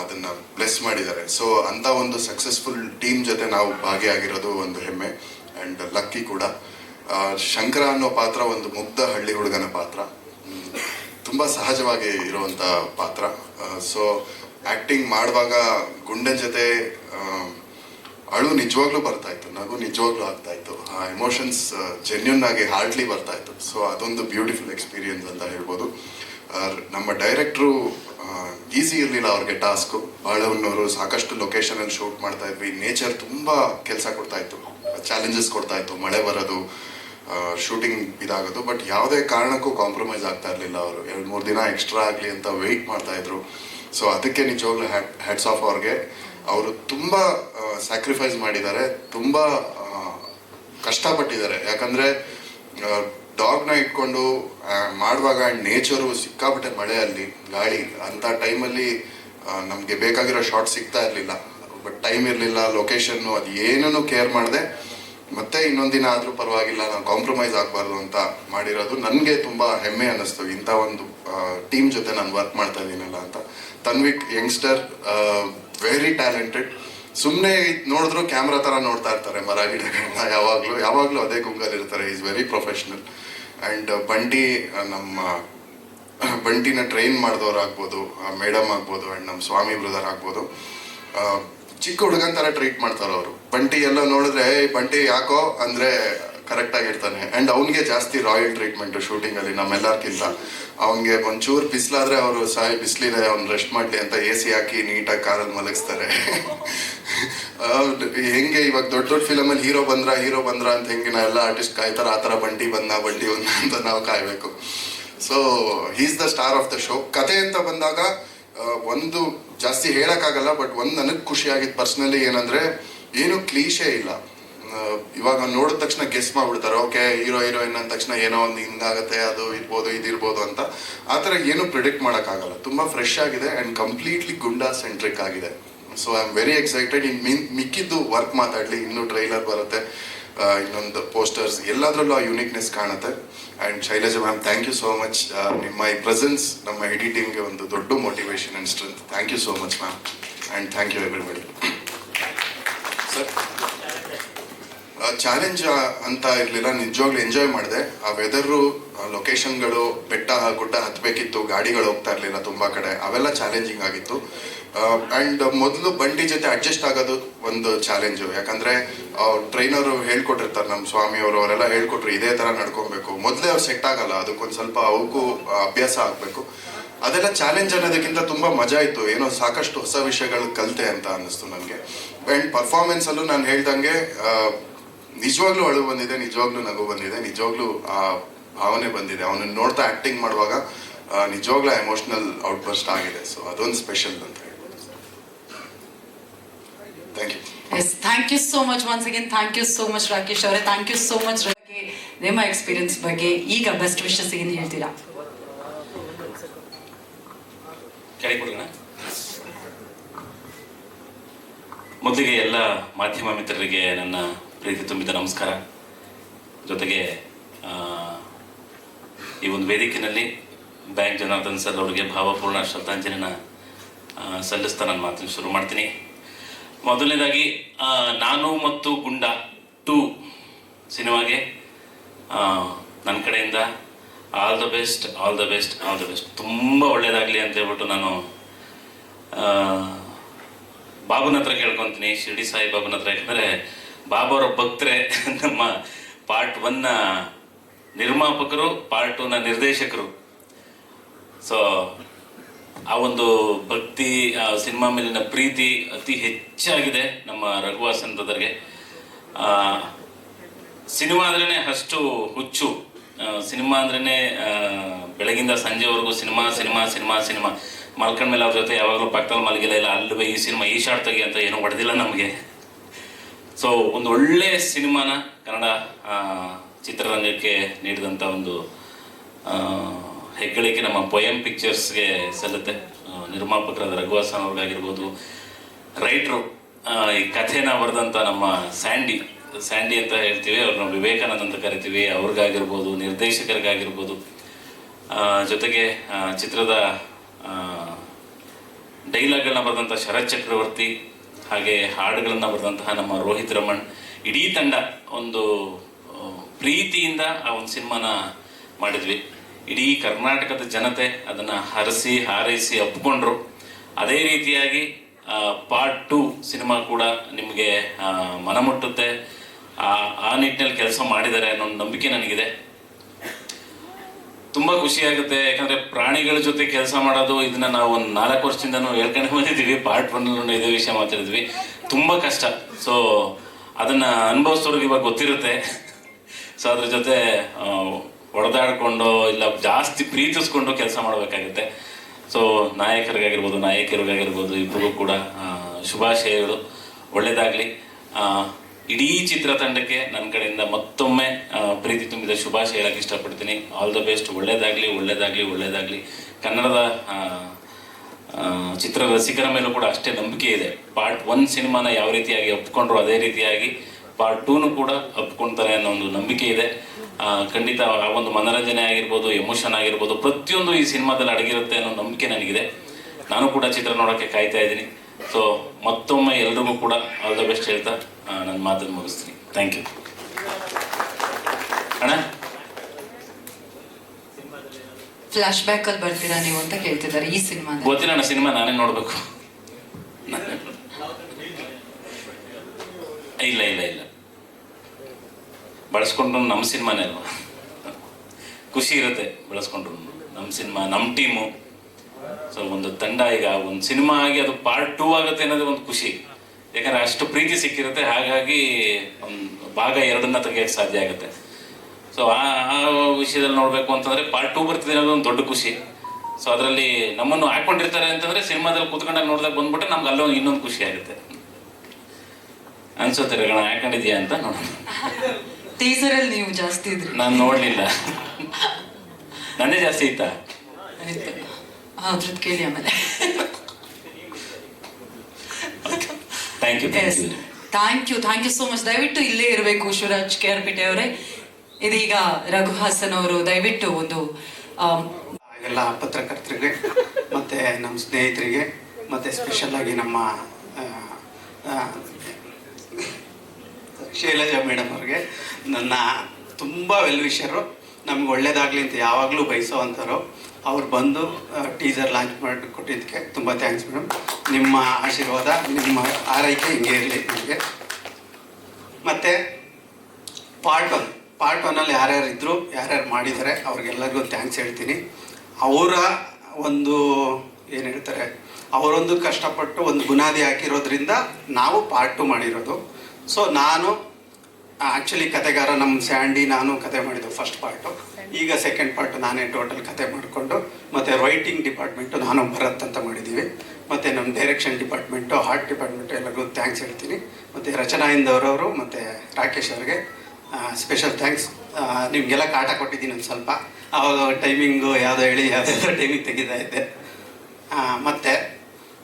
ಅದನ್ನು ಬ್ಲೆಸ್ ಮಾಡಿದ್ದಾರೆ. ಸೊ ಅಂತ ಒಂದು ಸಕ್ಸಸ್ಫುಲ್ ಟೀಮ್ ಜೊತೆ ನಾವು ಭಾಗಿಯಾಗಿರೋದು ಒಂದು ಹೆಮ್ಮೆ ಆ್ಯಂಡ್ ಲಕ್ಕಿ ಕೂಡ. ಶಂಕರ ಅನ್ನೋ ಪಾತ್ರ ಒಂದು ಮುಗ್ಧ ಹಳ್ಳಿ ಹುಡುಗನ ಪಾತ್ರ. ತುಂಬಾ ಸಹಜವಾಗಿ ಇರುವಂತ ಪಾತ್ರ. ಸೊ ಆಕ್ಟಿಂಗ್ ಮಾಡುವಾಗ ಗುಂಡನ್ ಜೊತೆ ಅಳು ನಿಜವಾಗ್ಲೂ ಬರ್ತಾ ಇತ್ತು, ನಗು ನಿಜವಾಗ್ಲೂ ಆಗ್ತಾ ಇತ್ತು. ಆ ಎಮೋಷನ್ಸ್ ಜೆನ್ಯೂನ್ ಆಗಿ ಹಾರ್ಡ್ಲಿ ಬರ್ತಾ ಇತ್ತು. ಸೊ ಅದೊಂದು ಬ್ಯೂಟಿಫುಲ್ ಎಕ್ಸ್ಪೀರಿಯನ್ಸ್ ಅಂತ ಹೇಳ್ಬೋದು. ನಮ್ಮ ಡೈರೆಕ್ಟ್ರು ಈಸಿ ಇರಲಿಲ್ಲ ಅವ್ರಿಗೆ ಟಾಸ್ಕು ಬಾಳವನ್ನವರು ಸಾಕಷ್ಟು ಲೊಕೇಶನ್ ಅಲ್ಲಿ ಶೂಟ್ ಮಾಡ್ತಾ ಇದ್ವಿ. ನೇಚರ್ ತುಂಬಾ ಕೆಲಸ ಕೊಡ್ತಾ ಇತ್ತು. ಚಾಲೆಂಜಸ್ ಕೊಡ್ತಾ ಇತ್ತು. ಮಳೆ ಬರೋದು ಶೂಟಿಂಗ್ ಇದಾಗೋದು. ಬಟ್ ಯಾವುದೇ ಕಾರಣಕ್ಕೂ ಕಾಂಪ್ರಮೈಸ್ ಆಗ್ತಾ ಇರಲಿಲ್ಲ ಅವರು. ಎರಡು, ಮೂರು ದಿನ ಎಕ್ಸ್ಟ್ರಾ ಆಗಲಿ ಅಂತ ವೆಯ್ಟ್ ಮಾಡ್ತಾ ಇದ್ರು. ಸೊ ಅದಕ್ಕೆ ನಿಜವಾಗ್ಲೂ ಹ್ಯಾಟ್ಸ್ ಆಫ್ ಅವ್ರಿಗೆ. ಅವರು ತುಂಬ ಸ್ಯಾಕ್ರಿಫೈಸ್ ಮಾಡಿದ್ದಾರೆ. ತುಂಬ ಕಷ್ಟಪಟ್ಟಿದ್ದಾರೆ. ಯಾಕಂದರೆ ಡಾಗ್ನ ಇಟ್ಕೊಂಡು ಮಾಡುವಾಗ ನೇಚರು ಸಿಕ್ಕಾಪಟ್ಟೆ ಮಳೆ ಅಲ್ಲಿ, ಗಾಳಿ. ಅಂಥ ಟೈಮಲ್ಲಿ ನಮಗೆ ಬೇಕಾಗಿರೋ ಶಾರ್ಟ್ ಸಿಗ್ತಾ ಇರಲಿಲ್ಲ. ಬಟ್ ಟೈಮ್ ಇರಲಿಲ್ಲ ಲೊಕೇಶನ್ನು ಅದು ಏನನ್ನು ಕೇರ್ ಮಾಡದೆ. ಮತ್ತೆ ಇನ್ನೊಂದಿನ ದಿನ ಆದರೂ ಪರವಾಗಿಲ್ಲ, ನಾನು ಕಾಂಪ್ರಮೈಸ್ ಆಗಬಾರ್ದು ಅಂತ ಮಾಡಿರೋದು ನನಗೆ ತುಂಬ ಹೆಮ್ಮೆ ಅನ್ನಿಸ್ತು. ಇಂಥ ಒಂದು ಟೀಮ್ ಜೊತೆ ನಾನು ವರ್ಕ್ ಮಾಡ್ತಾ ಇದ್ದೀನಲ್ಲ ಅಂತ. ತನ್ವಿಕ್ ಯಂಗ್ಸ್ಟರ್ ವೆರಿ ಟ್ಯಾಲೆಂಟೆಡ್ ಸುಮ್ಮನೆ ನೋಡಿದ್ರು ಕ್ಯಾಮ್ರಾ ಥರ ನೋಡ್ತಾ ಇರ್ತಾರೆ ಮರ ಗಿಡಗಳನ್ನ ಯಾವಾಗಲೂ. ಯಾವಾಗಲೂ ಅದೇ ಗುಂಗಲ್ಲಿ ಇರ್ತಾರೆ. Is very professional and Bunty ನಮ್ಮ ಬಂಟಿನ ಟ್ರೈನ್ ಮಾಡಿದವ್ರು ಆಗ್ಬೋದು ಮೇಡಮ್ ಆಗ್ಬೋದು ಆ್ಯಂಡ್ ನಮ್ಮ ಸ್ವಾಮಿ ಬ್ರದರ್ ಆಗ್ಬೋದು. ಚಿಕ್ಕ ಹುಡುಗನ್ ತರ ಟ್ರೀಟ್ ಮಾಡ್ತಾರೆ ಅವರು. ಬಂಟಿ ಎಲ್ಲ ನೋಡಿದ್ರೆ "ಏಯ್, ಬಂಟಿ ಯಾಕೋ? ಅಂದ್ರೆ ಕರೆಕ್ಟಾಗಿ ಇರ್ತಾನೆ. ಅಂಡ್ ಅವನಿಗೆ ಜಾಸ್ತಿ ರಾಯಲ್ ಟ್ರೀಟ್ಮೆಂಟ್ ಶೂಟಿಂಗಲ್ಲಿ ನಮ್ಮೆಲ್ಲರ್ಕಿಂತ. ಅವನಿಗೆ ಒಂಚೂರು ಬಿಸಿಲಾದ್ರೆ ಅವರು ಸಾಯಿ ಬಿಸಿಲಿದೆ ಅವ್ನು ರೆಸ್ಟ್ ಮಾಡಲಿ ಅಂತ ಎ ಸಿ ಹಾಕಿ ನೀಟಾಗಿ ಕಾರಲ್ಲಿ ಮಲಗಿಸ್ತಾರೆ. [LAUGHS] ಹೆಂಗೆ ಇವಾಗ ದೊಡ್ಡ ದೊಡ್ಡ ಫಿಲಮಲ್ಲಿ ಹೀರೋ ಬಂದ್ರ ಹೀರೋ ಬಂದ್ರ ಅಂತ ಹೆಂಗೆ ನಾವೆಲ್ಲ ಆರ್ಟಿಸ್ಟ್ ಕಾಯ್ತಾರ ಆ ಥರ ಬಂಟಿ ಬಂದ ಬಂಡಿ ಬಂದ ಅಂತ ನಾವು ಕಾಯ್ಬೇಕು. So is the star of the show ಕತೆ ಅಂತ ಬಂದಾಗ ಒಂದು ಜಾಸ್ತಿ ಹೇಳಕ್ಕಾಗಲ್ಲ ಬಟ್ ಒಂದು ನನಗೆ ಖುಷಿಯಾಗಿದ್ದು ಪರ್ಸ್ನಲಿ ಏನಂದ್ರೆ, ಏನು ಕ್ಲೀಶೆ ಇಲ್ಲ. ಇವಾಗ ನೋಡಿದ ತಕ್ಷಣ ಗೆಸ್ ಮಾಡ್ಬಿಡ್ತಾರೆ ಓಕೆ ಹೀರೋ ಹೀರೋಯಿನ್ ಅಂದ ತಕ್ಷಣ ಏನೋ ಒಂದು ಹಿಂಗಾಗತ್ತೆ, ಅದು ಇರ್ಬೋದು ಇದಿರ್ಬೋದು ಅಂತ. ಆ ಥರ ಏನು ಪ್ರಿಡಿಕ್ಟ್ ಮಾಡೋಕ್ಕಾಗಲ್ಲ. ತುಂಬ ಫ್ರೆಶ್ ಆಗಿದೆ ಆ್ಯಂಡ್ ಕಂಪ್ಲೀಟ್ಲಿ ಗುಂಡಾ ಸೆಂಟ್ರಿಕ್ ಆಗಿದೆ. So I am very excited in ಮಿನ್ ಮಿಕ್ಕಿದ್ದು ವರ್ಕ್ ಮಾತಾಡಲಿ, ಇನ್ನೂ ಟ್ರೈಲರ್ ಬರುತ್ತೆ. ಇನ್ನೊಂದು ಪೋಸ್ಟರ್ಸ್ ಎಲ್ಲದರಲ್ಲೂ ಆ ಯುನಿಕ್ನೆಸ್ ಕಾಣುತ್ತೆ. And Shailaja ma'am thank you so much ನಿಮ್ಮ ಈ ಪ್ರೆಸೆನ್ಸ್ ನಮ್ಮ ಎಡಿಟಿಂಗ್ಗೆ ಒಂದು ದೊಡ್ಡ motivation and strength thank you so much ma'am and thank you everybody sir challenge ಅಂತ ಇರಲಿಲ್ಲ. ನಿಜವಾಗ್ಲೂ ಎಂಜಾಯ್ ಮಾಡಿದೆ. ಆ ವೆದರು ಲೊಕೇಶನ್ಗಳು ಬೆಟ್ಟ, ಗುಡ್ಡ ಹತ್ತಬೇಕಿತ್ತು ಗಾಡಿಗಳು ಹೋಗ್ತಾ ಇರಲಿಲ್ಲ ತುಂಬ ಕಡೆ. ಅವೆಲ್ಲ ಚಾಲೆಂಜಿಂಗ್ ಆಗಿತ್ತು. ಆ್ಯಂಡ್ ಮೊದಲು ಬಂಡಿ ಜೊತೆ ಅಡ್ಜಸ್ಟ್ ಆಗೋದು ಒಂದು ಚಾಲೆಂಜು ಯಾಕಂದರೆ ಟ್ರೈನರು ಹೇಳ್ಕೊಟ್ಟಿರ್ತಾರೆ ನಮ್ಮ ಸ್ವಾಮಿ ಅವರು, ಅವರೆಲ್ಲ ಹೇಳ್ಕೊಟ್ರು, ಇದೇ ಥರ ನಡ್ಕೊಬೇಕು. ಮೊದಲೇ ಅವ್ರು ಸೆಟ್ ಆಗಲ್ಲ, ಅದಕ್ಕೊಂದು ಸ್ವಲ್ಪ ಅವಕ್ಕೂ ಅಭ್ಯಾಸ ಆಗಬೇಕು. ಅದೆಲ್ಲ ಚಾಲೆಂಜ್ ಅನ್ನೋದಕ್ಕಿಂತ ತುಂಬ ಮಜಾ ಇತ್ತು. ಏನೋ ಸಾಕಷ್ಟು ಹೊಸ ವಿಷಯಗಳು ಕಲಿತೆ ಅಂತ ಅನ್ನಿಸ್ತು ನನಗೆ. ಆ್ಯಂಡ್ ಪರ್ಫಾರ್ಮೆನ್ಸಲ್ಲೂ ನಾನು ಹೇಳ್ದಂಗೆ ನಿಜವಾಗ್ಲೂ ಅಳು ಬಂದಿದೆ, ನಿಜವಾಗ್ಲೂ ನಗು ಬಂದಿದೆ, ನಿಜವಾಗ್ಲೂ ಆ ಭಾವನೆ ಬಂದಿದೆ. ಅವನನ್ನು ನೋಡ್ತಾ ಆಕ್ಟಿಂಗ್ ಮಾಡುವಾಗ ನಿಜವಾಗ್ಲೂ ಎಮೋಷನಲ್ ಔಟ್ಬರ್ಸ್ಟ್ ಆಗಿದೆ. ಸೊ ಅದೊಂದು ಸ್ಪೆಷಲ್ ಅಂತ thank you yes thank you so much once again thank you so much Rakesh ಅವರೇ. ಥ್ಯಾಂಕ್ ಯು ಸೋ ಮಚ್ ನಿಮ್ಮ ಎಕ್ಸ್ಪೀರಿಯನ್ಸ್ ಬಗ್ಗೆ ಈಗ ಬೆಸ್ಟ್ ವಿಶಸ್ ಏನು ಹೇಳ್ತೀರಾ? ಮೊದಲಿಗೆ ಎಲ್ಲ ಮಾಧ್ಯಮ ಮಿತ್ರರಿಗೆ ನನ್ನ ಪ್ರೀತಿ ತುಂಬಿದ ನಮಸ್ಕಾರ. ಜೊತೆಗೆ ಈ ಒಂದು ವೇದಿಕೆಯಲ್ಲಿ ಬ್ಯಾಂಕ್ ಜನಾರ್ದನ್ ಸರ್ ಅವರಿಗೆ ಭಾವಪೂರ್ಣ ಶ್ರದ್ಧಾಂಜಲಿನ ಸಲ್ಲಿಸ್ತಾ ನಾನು ಮಾತನ್ನು ಶುರು ಮಾಡ್ತೀನಿ. ಮೊದಲನೇದಾಗಿ ನಾನು ಮತ್ತು ಗುಂಡ ಟೂ ಸಿನಿಮಾಗೆ ನನ್ನ ಕಡೆಯಿಂದ all the best, all the best, all the best. ತುಂಬ ಒಳ್ಳೇದಾಗಲಿ ಅಂತ ಹೇಳ್ಬಿಟ್ಟು ನಾನು ಬಾಬುನ ಹತ್ರ ಕೇಳ್ಕೊತೀನಿ. ಶಿರ್ಡಿ ಸಾಯಿ ಬಾಬುನ ಹತ್ರ. ಯಾಕಂದರೆ ಬಾಬು ಅವರ ಭಕ್ತರೆ [LAUGHS] ನಮ್ಮ ಪಾರ್ಟ್ ಒನ್ನ ನಿರ್ಮಾಪಕರು, ಪಾರ್ಟ್ ಟೂನ ನಿರ್ದೇಶಕರು. ಸೊ ಆ ಒಂದು ಭಕ್ತಿ ಆ ಸಿನಿಮಾ ಮೇಲಿನ ಪ್ರೀತಿ ಅತಿ ಹೆಚ್ಚಾಗಿದೆ ನಮ್ಮ ರಘುವಾಸನ್ ಆ, ಸಿನಿಮಾ ಅಂದ್ರೇ ಅಷ್ಟು ಹುಚ್ಚು. ಸಿನಿಮಾ ಅಂದ್ರೇ ಬೆಳಗಿಂದ ಸಂಜೆವರೆಗೂ ಸಿನಿಮಾ ಸಿನಿಮಾ ಸಿನಿಮಾ ಸಿನಿಮಾ. ಮಲ್ಕೊಂಡ್ಮೇಲೆ ಅವ್ರ ಜೊತೆ ಯಾವಾಗಲೂ ಪಕ್ಕದಲ್ಲಿ ಮಲಗಿಲ್ಲ ಇಲ್ಲ ಅಲ್ವೇ ಈ ಸಿನಿಮಾ ಈ ಶಾರ್ಟ್ ತೆಗಿ ಅಂತ ಏನೂ ಹೊಡೆದಿಲ್ಲ ನಮಗೆ. ಸೊ ಒಂದು ಒಳ್ಳೆ ಸಿನಿಮಾನ ಕನ್ನಡ ಚಿತ್ರರಂಗಕ್ಕೆ ನೀಡಿದಂಥ ಒಂದು ಹೆಗ್ಗಳಿಕೆ ನಮ್ಮ ಪೊಯಮ್ ಪಿಕ್ಚರ್ಸ್ಗೆ ಸಲ್ಲುತ್ತೆ. ನಿರ್ಮಾಪಕರಾದ ರಘುವಾಸನ್ ಅವ್ರಿಗಾಗಿರ್ಬೋದು. ರೈಟ್ರು ಈ ಕಥೆನ ಬರೆದಂಥ ನಮ್ಮ ಸ್ಯಾಂಡಿ ಸ್ಯಾಂಡಿ ಅಂತ ಹೇಳ್ತೀವಿ, ಅವ್ರನ್ನ ವಿವೇಕಾನಂದ ಅಂತ ಕರಿತೀವಿ, ಅವ್ರಿಗಾಗಿರ್ಬೋದು, ನಿರ್ದೇಶಕರಿಗಾಗಿರ್ಬೋದು. ಜೊತೆಗೆ ಚಿತ್ರದ ಡೈಲಾಗ್ಗಳನ್ನ ಬರೆದಂಥ ಶರತ್ ಚಕ್ರವರ್ತಿ, ಹಾಗೆ ಹಾಡುಗಳನ್ನು ಬರೆದಂತಹ ನಮ್ಮ ರೋಹಿತ್ ರಮಣ್, ಇಡೀ ತಂಡ ಒಂದು ಪ್ರೀತಿಯಿಂದ ಆ ಒಂದು ಸಿನಿಮಾನ ಮಾಡಿದ್ವಿ. ಇಡೀ ಕರ್ನಾಟಕದ ಜನತೆ ಅದನ್ನು ಹರಸಿ, ಹಾರೈಸಿ ಒಪ್ಕೊಂಡ್ರು ಅದೇ ರೀತಿಯಾಗಿ ಪಾರ್ಟ್ ಟು ಸಿನಿಮಾ ಕೂಡ ನಿಮಗೆ ಮನಮುಟ್ಟುತ್ತೆ. ಮನ ಮುಟ್ಟುತ್ತೆ ಆ ನಿಟ್ಟಿನಲ್ಲಿ ಕೆಲಸ ಮಾಡಿದ್ದಾರೆ ಅನ್ನೋ ನಂಬಿಕೆ ನನಗಿದೆ. ತುಂಬಾ ಖುಷಿ ಯಾಕಂದರೆ ಪ್ರಾಣಿಗಳ ಜೊತೆ ಕೆಲಸ ಮಾಡೋದು, ಇದನ್ನ ನಾವು ಒಂದು ನಾಲ್ಕು ವರ್ಷದಿಂದನೂ ಹೇಳ್ಕೊಂಡು ಬಂದಿದ್ದೀವಿ. ಪಾರ್ಟ್ ಒನ್ ಇದೇ ವಿಷಯ ಮಾತಾಡಿದ್ವಿ. ತುಂಬಾ ಕಷ್ಟ. ಸೊ ಅದನ್ನ ಅನುಭವಿಸೋರಿಗೆ ಇವಾಗ ಗೊತ್ತಿರುತ್ತೆ. ಸೊ ಅದ್ರ ಜೊತೆ ಹೊಡೆದಾಡ್ಕೊಂಡು ಇಲ್ಲ ಜಾಸ್ತಿ ಪ್ರೀತಿಸ್ಕೊಂಡು ಕೆಲಸ ಮಾಡಬೇಕಾಗುತ್ತೆ. ಸೊ ನಾಯಕರಿಗಾಗಿರ್ಬೋದು, ನಾಯಕಿಯರಿಗಾಗಿರ್ಬೋದು ಇಬ್ಬರಿಗೂ ಕೂಡ ಶುಭಾಶಯಗಳು. ಒಳ್ಳೆಯದಾಗಲಿ ಇಡೀ ಚಿತ್ರತಂಡಕ್ಕೆ ನನ್ನ ಕಡೆಯಿಂದ ಮತ್ತೊಮ್ಮೆ ಪ್ರೀತಿ ತುಂಬಿದ ಶುಭಾಶಯ ಹೇಳಕ್ಕೆ ಇಷ್ಟಪಡ್ತೀನಿ. ಆಲ್ ದ ಬೆಸ್ಟ್ ಒಳ್ಳೇದಾಗಲಿ ಒಳ್ಳೇದಾಗಲಿ ಒಳ್ಳೇದಾಗಲಿ. ಕನ್ನಡದ ಚಿತ್ರ ರಸಿಕರ ಮೇಲೂ ಕೂಡ ಅಷ್ಟೇ ನಂಬಿಕೆ ಇದೆ. ಪಾರ್ಟ್ ಒನ್ ಸಿನಿಮಾನ ಯಾವ ರೀತಿಯಾಗಿ ಒಪ್ಕೊಂಡ್ರು ಅದೇ ರೀತಿಯಾಗಿ ಪಾರ್ಟ್ ಟೂನು ಕೂಡ ಒಪ್ಕೊಳ್ತಾರೆ ಅನ್ನೋ ಒಂದು ನಂಬಿಕೆ ಇದೆ. ಖಂಡಿತ ಆ ಒಂದು ಮನರಂಜನೆ ಆಗಿರ್ಬೋದು ಎಮೋಷನ್ ಆಗಿರ್ಬೋದು ಪ್ರತಿಯೊಂದು ಈ ಸಿನಿಮಾದಲ್ಲಿ ಅಡಗಿರುತ್ತೆ ಅನ್ನೋ ನಂಬಿಕೆ ನನಗಿದೆ. ನಾನು ಕೂಡ ಚಿತ್ರ ನೋಡೋಕ್ಕೆ ಕಾಯ್ತಾ ಇದ್ದೀನಿ. ಸೊ ಮತ್ತೊಮ್ಮೆ ಎಲ್ರಿಗೂ ಕೂಡ ಆಲ್ ದ ಬೆಸ್ಟ್ ಹೇಳ್ತಾ ನನ್ನ ಮಾತನ್ನು ಮುಗಿಸ್ತೀನಿ. ಥ್ಯಾಂಕ್ ಯು ಅಣ್ಣ? ಫ್ಲಾಶ್ ಬ್ಯಾಕ್ ಅಲ್ಲಿ ಬರ್ತೀರಾ ನೀವು ಅಂತ ಕೇಳ್ತಿದ್ದಾರೆ ಈ ಸಿನಿಮಾ ಗೊತ್ತಿಲ್ಲ ಅಣ್ಣ ಸಿನಿಮಾ ನಾನೇ ನೋಡಬೇಕು ಇಲ್ಲ ಇಲ್ಲ ಇಲ್ಲ ಬಳಸ್ಕೊಂಡ್ರು ನಮ್ಮ ಸಿನಿಮಾನೇ ಅಲ್ವಾ? ಖುಷಿ ಇರುತ್ತೆ ಬಳಸ್ಕೊಂಡ್ರು. ನಮ್ಮ ಸಿನಿಮಾ ನಮ್ಮ ಟೀಮು. ಸೊ ಒಂದು ತಂಡ ಈಗ, ಒಂದು ಸಿನಿಮಾ ಆಗಿ ಅದು ಪಾರ್ಟ್ ಟೂ ಆಗುತ್ತೆ ಅನ್ನೋದು ಒಂದು ಖುಷಿ. ಯಾಕಂದ್ರೆ ಅಷ್ಟು ಪ್ರೀತಿ ಸಿಕ್ಕಿರುತ್ತೆ, ಹಾಗಾಗಿ ಒಂದು ಭಾಗ ಎರಡನ್ನ ತೆಗಿಯಕ್ಕೆ ಸಾಧ್ಯ ಆಗುತ್ತೆ. ಸೊ ಆ ಆ ವಿಷಯದಲ್ಲಿ ನೋಡಬೇಕು ಅಂತಂದ್ರೆ ಪಾರ್ಟ್ ಟೂ ಬರ್ತಿದೆ ಅನ್ನೋದು ಒಂದು ದೊಡ್ಡ ಖುಷಿ. ಸೊ ಅದರಲ್ಲಿ ನಮ್ಮನ್ನು ಹಾಕೊಂಡಿರ್ತಾರೆ ಅಂತಂದ್ರೆ ಸಿನಿಮಾದಲ್ಲಿ ಕುತ್ಕೊಂಡಾಗ ನೋಡಿದಾಗ ಬಂದ್ಬಿಟ್ಟು ನಮ್ಗೆ ಅಲ್ಲೊಂದು ಇನ್ನೊಂದು ಖುಷಿ ಆಗುತ್ತೆ. ಅನ್ಸುತ್ತೆ ರಗಣ ಹಾಕೊಂಡಿದ್ಯಾ ಅಂತ ನೋಡೋಣ. ಟೀಸರ್ ಅಲ್ಲಿ ನೀವು ಜಾಸ್ತಿ ಇದ್ರಿ. ನಾನು ನೋಡ್ಲಿಲ್ಲ. ನನ್ನೇ ಜಾಸ್ತಿ ಇತ್ತ? ಅದ್ರದ್ದು ಕೇಳಿ ಆಮೇಲೆ. Thank you thank you thank you thank you so much ದಯವಿಟ್ಟು ಇಲ್ಲೇ ಇರಬೇಕು ಶಿವರಾಜ್ ಕೆ ಆರ್ ಪೇಟೆ ಅವರೇ. ಇದೀಗ ರಘು ಹಾಸನ್ ಅವರು ದಯವಿಟ್ಟು ಒಂದು ಎಲ್ಲ ಪತ್ರಕರ್ತರಿಗೆ ಮತ್ತೆ ನಮ್ಮ ಸ್ನೇಹಿತರಿಗೆ ಮತ್ತೆ ಸ್ಪೆಷಲ್ ಆಗಿ ನಮ್ಮ ಶೈಲಜಾ ಮೇಡಮ್ ಅವ್ರಿಗೆ. ನನ್ನ ತುಂಬ ವೆಲ್ ವಿಷರು ನಮ್ಗೆ ಒಳ್ಳೇದಾಗಲಿ ಅಂತ ಯಾವಾಗಲೂ ಬಯಸೋವಂಥವ್ರು. ಅವ್ರು ಬಂದು ಟೀಸರ್ ಲಾಂಚ್ ಮಾಡಿ ಕೊಟ್ಟಿದ್ದಕ್ಕೆ ತುಂಬ ಥ್ಯಾಂಕ್ಸ್ ಮೇಡಮ್ ನಿಮ್ಮ ಆಶೀರ್ವಾದ, ನಿಮ್ಮ ಆರೈಕೆ ಹಿಂಗೆ ಇರಲಿ ನನಗೆ ಮತ್ತು ಪಾರ್ಟ್ ಒನ್ ಪಾರ್ಟ್ ಒನ್ನಲ್ಲಿ ಯಾರ್ಯಾರು ಇದ್ದರು ಯಾರ್ಯಾರು ಮಾಡಿದ್ದಾರೆ, ಅವ್ರಿಗೆಲ್ಲರಿಗೂ ಥ್ಯಾಂಕ್ಸ್ ಹೇಳ್ತೀನಿ. ಅವರ ಒಂದು, ಏನು ಹೇಳ್ತಾರೆ, ಅವರೊಂದು ಕಷ್ಟಪಟ್ಟು ಒಂದು ಬುನಾದಿ ಹಾಕಿರೋದ್ರಿಂದ ನಾವು ಪಾರ್ಟ್ ಟು ಮಾಡಿರೋದು. ಸೊ ನಾನು ಆ್ಯಕ್ಚುಲಿ ಕತೆಗಾರ ನಮ್ಮ ಸ್ಯಾಂಡಿ, ನಾನು ಕತೆ ಮಾಡಿದ್ದು ಫಸ್ಟ್ ಪಾರ್ಟು ಈಗ ಸೆಕೆಂಡ್ ಪಾರ್ಟ್ ನಾನೇ ಟೋಟಲ್ ಕತೆ ಮಾಡಿಕೊಂಡು, ಮತ್ತು ರೈಟಿಂಗ್ ಡಿಪಾರ್ಟ್ಮೆಂಟು ನಾನು ಭರತ್ ಅಂತ ಮಾಡಿದ್ದೀವಿ. ಮತ್ತು ನಮ್ಮ ಡೈರೆಕ್ಷನ್ ಡಿಪಾರ್ಟ್ಮೆಂಟು ಹಾರ್ಟ್ ಡಿಪಾರ್ಟ್ಮೆಂಟು ಎಲ್ಲರಿಗೂ ಥ್ಯಾಂಕ್ಸ್ ಹೇಳ್ತೀನಿ. ಮತ್ತು ರಚನಾ ಇಂದವರವರು ಮತ್ತು ರಾಕೇಶ್ ಅವ್ರಿಗೆ ಸ್ಪೆಷಲ್ ಥ್ಯಾಂಕ್ಸ್ ನಿಮಗೆಲ್ಲ ಕಾಟ ಕೊಟ್ಟಿದ್ದೀನಿ ಒಂದು ಸ್ವಲ್ಪ. ಆವಾಗ ಟೈಮಿಂಗು ಯಾವುದೋ ಹೇಳಿ, ಯಾವುದೋ ಟೈಮಿಂಗ್ ತೆಗಿತಾ ಇದ್ದೆ. ಮತ್ತೆ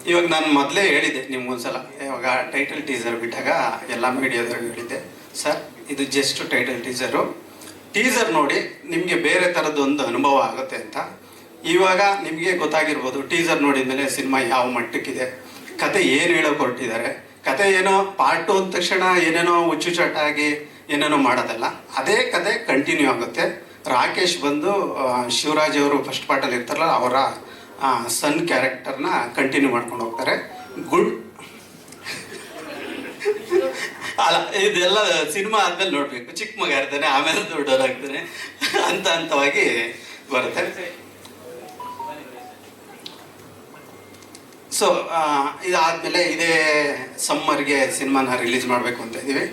ಇವಾಗ ನಾನು ಮೊದಲೇ ಹೇಳಿದ್ದೆ ನಿಮ್ಗೊಂದ್ಸಲ ಇವಾಗ ಟೈಟಲ್ ಟೀಸರ್ ಬಿಟ್ಟಾಗ ಎಲ್ಲ ಮೀಡಿಯಾದಲ್ಲಿ ಹೇಳಿದ್ದೆ. ಸರ್ ಇದು ಜಸ್ಟ್ ಟೈಟಲ್ ಟೀಸರು ಟೀಸರ್ ನೋಡಿ ನಿಮಗೆ ಬೇರೆ ಥರದ್ದು ಒಂದು ಅನುಭವ ಆಗುತ್ತೆ ಅಂತ. ಇವಾಗ ನಿಮಗೆ ಗೊತ್ತಾಗಿರ್ಬೋದು ಟೀಸರ್ ನೋಡಿದ ಮೇಲೆ ಸಿನಿಮಾ ಯಾವ ಮಟ್ಟಕ್ಕಿದೆ. ಕತೆ ಏನು ಹೇಳೋಕೆ ಹೊರಟಿದ್ದಾರೆ ಕತೆ ಏನೋ ಪಾರ್ಟ್ ಅಂದ ತಕ್ಷಣ ಏನೇನೋ ಹುಚ್ಚುಚಾಟಾಗಿ ಏನೇನೋ ಮಾಡೋದಲ್ಲ. ಅದೇ ಕತೆ ಕಂಟಿನ್ಯೂ ಆಗುತ್ತೆ. ರಾಕೇಶ್ ಬಂದು ಶಿವರಾಜ್ ಅವರು ಫಸ್ಟ್ ಪಾರ್ಟಲ್ಲಿ ಇರ್ತಾರಲ್ಲ, ಅವರ ಸನ್ ಕ್ಯಾರೆಕ್ಟರ್ನ ಕಂಟಿನ್ಯೂ ಮಾಡ್ಕೊಂಡು ಹೋಗ್ತಾರೆ. ಗುಡ್. ಅಲ್ಲ, ಇದೆಲ್ಲ ಸಿನಿಮಾ ಆದ್ಮೇಲೆ ನೋಡ್ಬೇಕು. ಚಿಕ್ಕ ಮಗ ಇರ್ತಾನೆ, ಆಮೇಲೆ ದೊಡ್ಡವರಾಗ್ತಾನೆ ಹಂತ ಹಂತವಾಗಿ ಬರುತ್ತೆ. ಸೊ ಇದಾದಮೇಲೆ ಇದೇ ಸಮ್ಮರ್ಗೆ ಸಿನಿಮಾನ ರಿಲೀಸ್ ಮಾಡಬೇಕು ಅಂತ ಇದ್ದೀವಿ.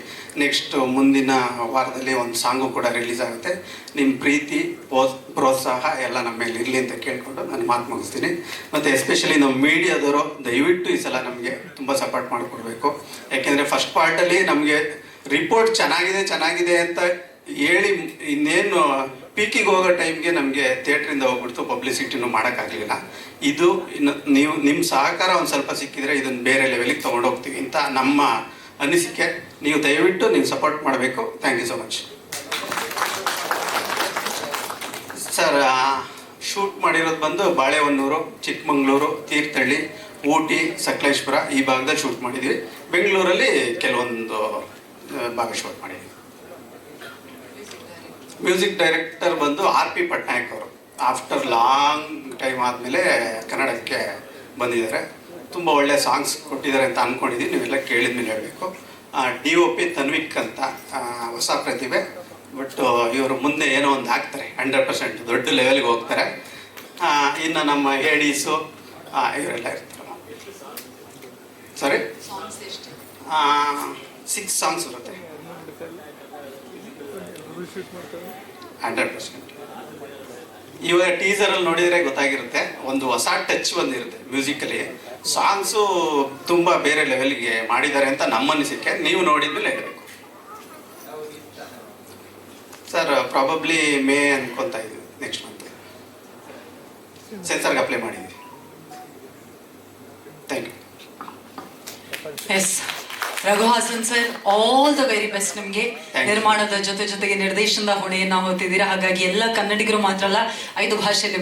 ನೆಕ್ಸ್ಟ್ ಮುಂದಿನ ವಾರದಲ್ಲಿ ಒಂದು ಸಾಂಗು ಕೂಡ ರಿಲೀಸ್ ಆಗುತ್ತೆ. ನಿಮ್ಮ ಪ್ರೀತಿ ಪ್ರೋತ್ಸಾಹ ಎಲ್ಲ ನಮ್ಮ ಮೇಲೆ ಇರಲಿ ಅಂತ ಕೇಳಿಕೊಂಡು ನಾನು ಮಾತು ಮುಗಿಸ್ತೀನಿ. ಮತ್ತು ಎಸ್ಪೆಷಲಿ ನಮ್ಮ ಮೀಡಿಯಾದವರು ದಯವಿಟ್ಟು ಈ ಸಲ ನಮಗೆ ತುಂಬ ಸಪೋರ್ಟ್ ಮಾಡಿಕೊಡ್ಬೇಕು. ಯಾಕೆಂದರೆ ಫಸ್ಟ್ ಪಾರ್ಟಲ್ಲಿ ನಮಗೆ ರಿಪೋರ್ಟ್ ಚೆನ್ನಾಗಿದೆ ಚೆನ್ನಾಗಿದೆ ಅಂತ ಹೇಳಿ ಇನ್ನೇನು ಪೀಕಿಗೆ ಹೋಗೋ ಟೈಮ್ಗೆ ನಮಗೆ ಥಿಯೇಟ್ರಿಂದ ಹೋಗ್ಬಿಡ್ತು, ಪಬ್ಲಿಸಿಟಿನೂ ಮಾಡೋಕ್ಕಾಗಲಿಲ್ಲ. ಇದು ನೀವು ನಿಮ್ಮ ಸಹಕಾರ ಒಂದು ಸ್ವಲ್ಪ ಸಿಕ್ಕಿದ್ರೆ ಇದನ್ನು ಬೇರೆ ಲೆವೆಲಿಗೆ ತೊಗೊಂಡೋಗ್ತೀವಿ ಅಂತ ನಮ್ಮ ಅನಿಸಿಕೆ. ನೀವು ದಯವಿಟ್ಟು ನೀವು ಸಪೋರ್ಟ್ ಮಾಡಬೇಕು. Thank you so much sir shoot ಮಾಡಿರೋದು ಬಂದು ಬಾಳೆಹೊನ್ನೂರು, ಚಿಕ್ಕಮಗಳೂರು, ತೀರ್ಥಹಳ್ಳಿ, ಊಟಿ, ಸಕಲೇಶ್ಪುರ ಈ ಭಾಗದಲ್ಲಿ ಶೂಟ್ ಮಾಡಿದ್ದೀವಿ ಬೆಂಗಳೂರಲ್ಲಿ ಕೆಲವೊಂದು ಭಾಗ ಶೂಟ್ ಮಾಡಿದ್ವಿ. ಮ್ಯೂಸಿಕ್ ಡೈರೆಕ್ಟರ್ ಬಂದು ಆರ್ ಪಿ ಪಟ್ನಾಯಕ್ ಅವರು. ಆಫ್ಟರ್ ಲಾಂಗ್ ಟೈಮ್ ಆದಮೇಲೆ ಕನ್ನಡಕ್ಕೆ ಬಂದಿದ್ದಾರೆ. ತುಂಬ ಒಳ್ಳೆ ಸಾಂಗ್ಸ್ ಕೊಟ್ಟಿದ್ದಾರೆ ಅಂತ ಅಂದ್ಕೊಂಡಿದ್ದೀನಿ ನೀವೆಲ್ಲ ಕೇಳಿದ ಮೇಲೆ ಹೇಳಬೇಕು ಡಿ ಒ ಪಿ ತನ್ವಿಕ್ ಅಂತ ಹೊಸ ಪ್ರತಿಭೆ. ಬಟ್ ಇವರು ಮುಂದೆ ಏನೋ ಒಂದು ಹಾಕ್ತಾರೆ ಹಂಡ್ರೆಡ್ ಪರ್ಸೆಂಟ್ ದೊಡ್ಡ ಲೆವೆಲ್ಗೆ ಹೋಗ್ತಾರೆ. ಇನ್ನು ನಮ್ಮ ಹೇಡೀಸು ಇವರೆಲ್ಲ ಇರ್ತಾರೆ. ಸಾರಿ ಸಿಕ್ಸ್ ಸಾಂಗ್ಸ್ ಬರುತ್ತೆ ಹಂಡ್ರೆಡ್ ಪರ್ಸೆಂಟ್. ಇವಾಗ ಟೀಸರಲ್ಲಿ ನೋಡಿದರೆ ಗೊತ್ತಾಗಿರುತ್ತೆ ಒಂದು ಹೊಸ ಟಚ್ ಬಂದಿರುತ್ತೆ ಮ್ಯೂಸಿಕಲಿ ಸಾಂಗ್ಸು ತುಂಬ ಬೇರೆ ಲೆವೆಲ್ಗೆ ಮಾಡಿದ್ದಾರೆ ಅಂತ ನಮ್ಮ ಅನಿಸಿಕೆ. ನೀವು ನೋಡಿದ್ಮೇಲೆ ಹೇಳಬೇಕು. ಸರ್ ಪ್ರಾಬಬ್ಲಿ ಮೇ ಅನ್ಕೊತಾ ಇದ್ದೀವಿ ನೆಕ್ಸ್ಟ್ ಮಂತ್ ಸೆನ್ಸರ್ಗೆ ಅಪ್ಲೈ ಮಾಡಿದ್ವಿ thank you yes Raghu Hassan sir all the very best ನಿಮ್ಗೆ. ನಿರ್ಮಾಣದ ಜೊತೆ ಜೊತೆಗೆ ನಿರ್ದೇಶನದ ಹೊಣೆಯನ್ನ ಹೊತ್ತಿದ್ದೀರಾ? ಹಾಗಾಗಿ ಎಲ್ಲ ಕನ್ನಡಿಗರು ಮಾತ್ರ ಅಲ್ಲ ಐದು ಭಾಷೆಯಲ್ಲಿ